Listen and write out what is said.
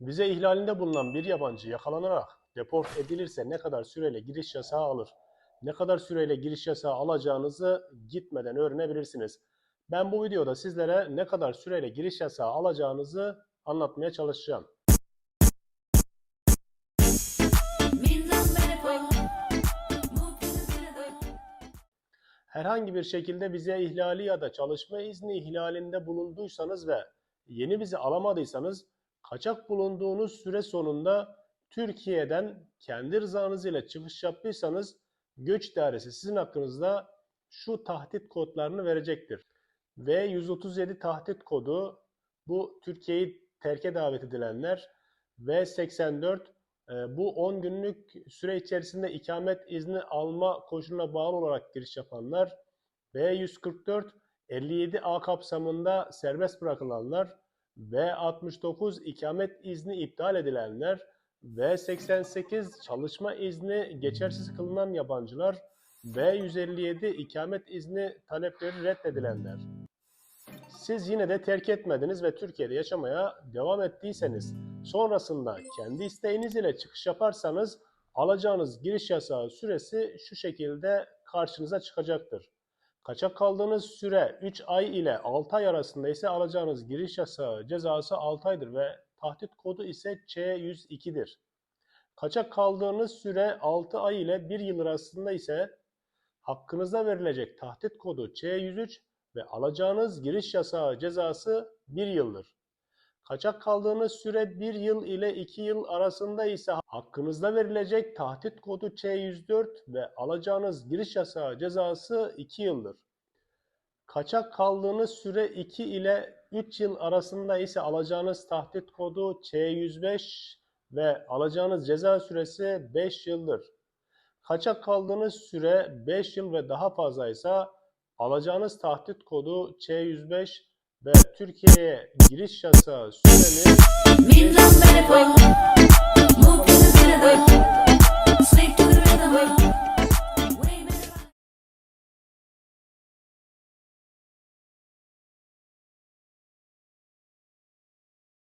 Vize ihlalinde bulunan bir yabancı yakalanarak deport edilirse ne kadar süreyle giriş yasağı alır? Ne kadar süreyle giriş yasağı alacağınızı gitmeden öğrenebilirsiniz. Ben bu videoda sizlere ne kadar süreyle giriş yasağı alacağınızı anlatmaya çalışacağım. Herhangi bir şekilde vize ihlali ya da çalışma izni ihlalinde bulunduysanız ve yeni vize alamadıysanız kaçak bulunduğunuz süre sonunda Türkiye'den kendi rızanız ile çıkış yaptıysanız göç idaresi sizin hakkınızda şu tahdit kodlarını verecektir. V137 tahdit kodu bu Türkiye'yi terke davet edilenler V84 e, bu 10 günlük süre içerisinde ikamet izni alma koşuluna bağlı olarak giriş yapanlar, B144 57A kapsamında serbest bırakılanlar, B69 ikamet izni iptal edilenler, B88 çalışma izni geçersiz kılınan yabancılar, B157 ikamet izni talepleri reddedilenler. Siz yine de terk etmediniz ve Türkiye'de yaşamaya devam ettiyseniz, sonrasında kendi isteğiniz ile çıkış yaparsanız alacağınız giriş yasağı süresi şu şekilde karşınıza çıkacaktır. Kaçak kaldığınız süre 3 ay ile 6 ay arasında ise alacağınız giriş yasağı cezası 6 aydır ve tahdit kodu ise C102'dir. Kaçak kaldığınız süre 6 ay ile 1 yıl arasında ise hakkınıza verilecek tahdit kodu C103 ve alacağınız giriş yasağı cezası 1 yıldır. Kaçak kaldığınız süre 1 yıl ile 2 yıl arasında ise hakkınızda verilecek tahdit kodu C104 ve alacağınız giriş yasağı cezası 2 yıldır. Kaçak kaldığınız süre 2 ile 3 yıl arasında ise alacağınız tahdit kodu C105 ve alacağınız ceza süresi 5 yıldır. Kaçak kaldığınız süre 5 yıl ve daha fazlaysa alacağınız tahdit kodu C105 ve Türkiye'ye giriş yasağı süreniz